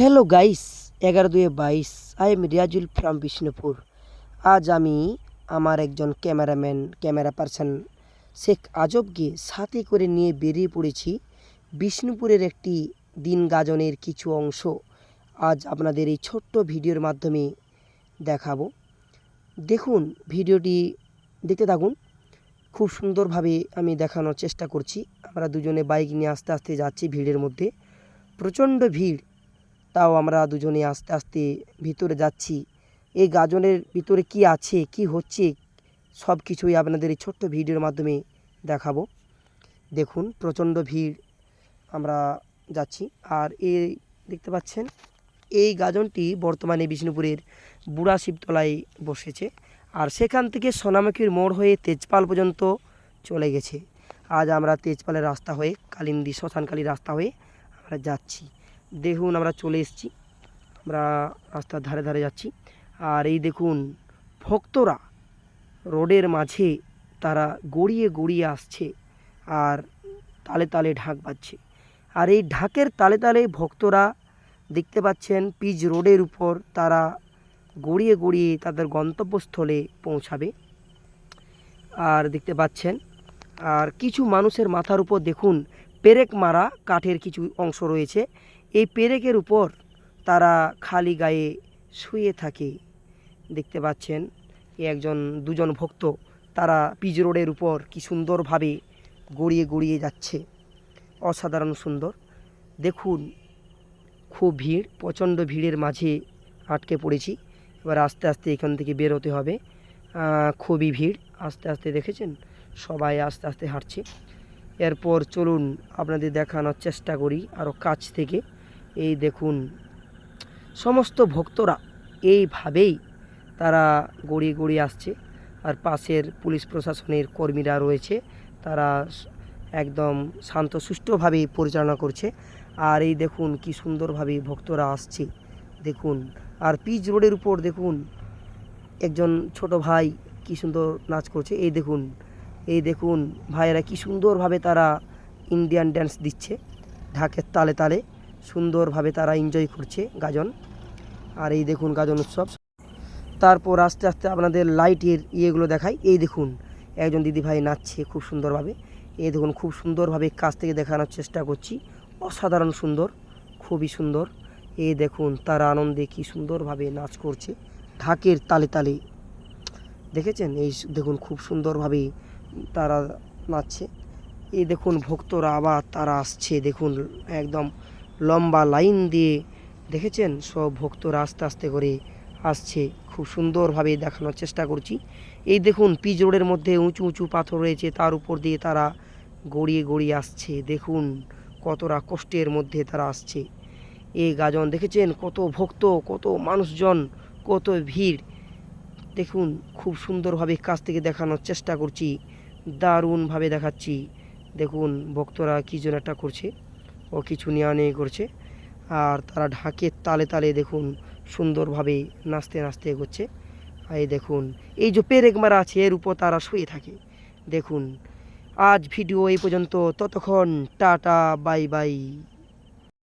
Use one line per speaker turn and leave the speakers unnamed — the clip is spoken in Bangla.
হ্যালো গাইস এগারো দুয়ে বাইশ। I am Riazul from Bishnupur আজ আমি আমার একজন ক্যামেরাম্যান, ক্যামেরা পারসন শেখ আজবকে সাথে করে নিয়ে বেরিয়ে পড়েছি বিষ্ণুপুরের একটি দিন গাজনের কিছু অংশ। আজ আপনাদের এই ছোট্ট ভিডিওর মাধ্যমে দেখাবো। দেখুন, ভিডিওটি দেখতে থাকুন। খুব সুন্দরভাবে আমি দেখানোর চেষ্টা করছি। আমরা দুজনে বাইক নিয়ে আস্তে আস্তে যাচ্ছি ভিড়ের মধ্যে। প্রচণ্ড ভিড়। তাও আমরা দুজনে আস্তে আস্তে ভিতরে যাচ্ছি। এই গাজনের ভিতরে কি আছে, কি হচ্ছে, সব কিছুই আপনাদের এই ছোট্ট ভিডিওর মাধ্যমে দেখাবো। দেখুন, প্রচণ্ড ভিড় আমরা যাচ্ছি। আর এই দেখতে পাচ্ছেন, এই গাজনটি বর্তমানে বিষ্ণুপুরের বুড়া শিবতলায় বসেছে। আর সেখান থেকে সোনামুখীর মোড় হয়ে তেজপাল পর্যন্ত চলে গেছে। আজ আমরা তেজপালের রাস্তা হয়ে কালিন্দি শ্মশানকালী রাস্তা হয়ে আমরা যাচ্ছি। দেখুন আমরা চলে এসেছি। আমরা রাস্তার ধারে ধারে যাচ্ছি। আর এই দেখুন, ভক্তরা রোডের মাঝে তারা গড়িয়ে গড়িয়ে আসছে আর তালে তালে ঢাক বাজছে। আর এই ঢাকের তালে তালে ভক্তরা দেখতে পাচ্ছেন পিচ রোডের উপর তারা গড়িয়ে গড়িয়ে তাদের গন্তব্যস্থলে পৌঁছাবে। আর দেখতে পাচ্ছেন, আর কিছু মানুষের মাথার উপর দেখুন, পেরেক মারা কাঠের কিছু অংশ রয়েছে। এই পেরেকের উপর তারা খালি গায়ে শুয়ে থাকে। দেখতে পাচ্ছেন একজন, দুজন ভক্ত তারা পিচ রোডের উপর কি সুন্দরভাবে গড়িয়ে গড়িয়ে যাচ্ছে। অসাধারণ সুন্দর। দেখুন, খুব ভিড়, প্রচণ্ড ভিড়ের মাঝে আটকে পড়েছি। এবার আস্তে আস্তে এখান থেকে বেরোতে হবে। খুবই ভিড়। আস্তে আস্তে দেখেছেন? সবাই আস্তে আস্তে হাঁটছে। এরপর চলুন, আপনাদের দেখানোর চেষ্টা করি আরও কাছ থেকে। এই দেখুন, সমস্ত ভক্তরা এইভাবেই তারা গড়িয়ে গড়িয়ে আসছে। আর পাশের পুলিশ প্রশাসনের কর্মীরা রয়েছে, তারা একদম শান্ত সুষ্ঠুভাবে পরিচালনা করছে। আর এই দেখুন কি সুন্দরভাবে ভক্তরা আসছে, দেখুন। আর পিচ রোডের উপর দেখুন, একজন ছোট ভাই কি সুন্দর নাচ করছে, এই দেখুন এই দেখুন ভাইয়েরা কি সুন্দরভাবে তারা ইন্ডিয়ান ড্যান্স দিচ্ছে, ঢাকের তালে তালে। সুন্দরভাবে তারা এনজয় করছে গাজন। আর এই দেখুন গাজন উৎসব। তারপর আস্তে আস্তে আপনাদের লাইটের ইয়েগুলো দেখাই। এই দেখুন, একজন দিদিভাই নাচছে খুব সুন্দরভাবে। এই দেখুন, খুব সুন্দরভাবে কাছ থেকে দেখানোর চেষ্টা করছি। অসাধারণ সুন্দর, খুবই সুন্দর। এই দেখুন, তারা আনন্দে কি সুন্দরভাবে নাচ করছে ঢাকের তালে তালে। দেখেছেন? এই দেখুন, খুব সুন্দরভাবে তারা নাচছে। এই দেখুন, ভক্তরা আবার তারা আসছে। দেখুন, একদম লম্বা লাইন দিয়ে দেখেছেন? সব ভক্তরা আস্তে আস্তে করে আসছে। খুব সুন্দরভাবে দেখানোর চেষ্টা করছি। এই দেখুন, পিচ রোডের মধ্যে উঁচু উঁচু পাথর রয়েছে। তার উপর দিয়ে তারা গড়িয়ে গড়িয়ে আসছে। দেখুন, কতটা কষ্টের মধ্যে তারা আসছে। এই গাজন দেখেছেন? কত ভক্ত, কত মানুষজন, কত ভিড়। দেখুন, খুব সুন্দরভাবে কাছ থেকে দেখানোর চেষ্টা করছি। দারুণভাবে দেখাচ্ছি। দেখুন, ভক্তরা কী যেন একটা করছে। ও কিছু নেওয়া নেওয়া করছে। আর তারা ঢাকের তালে তালে দেখুন সুন্দরভাবে নাচতে নাচতে এগোচ্ছে। এই দেখুন, এই যে পেরেক মারা আছে, এর উপর তারা শুয়ে থাকে। দেখুন, আজ ভিডিও এই পর্যন্ত। ততক্ষণ টাটা, বাই বাই।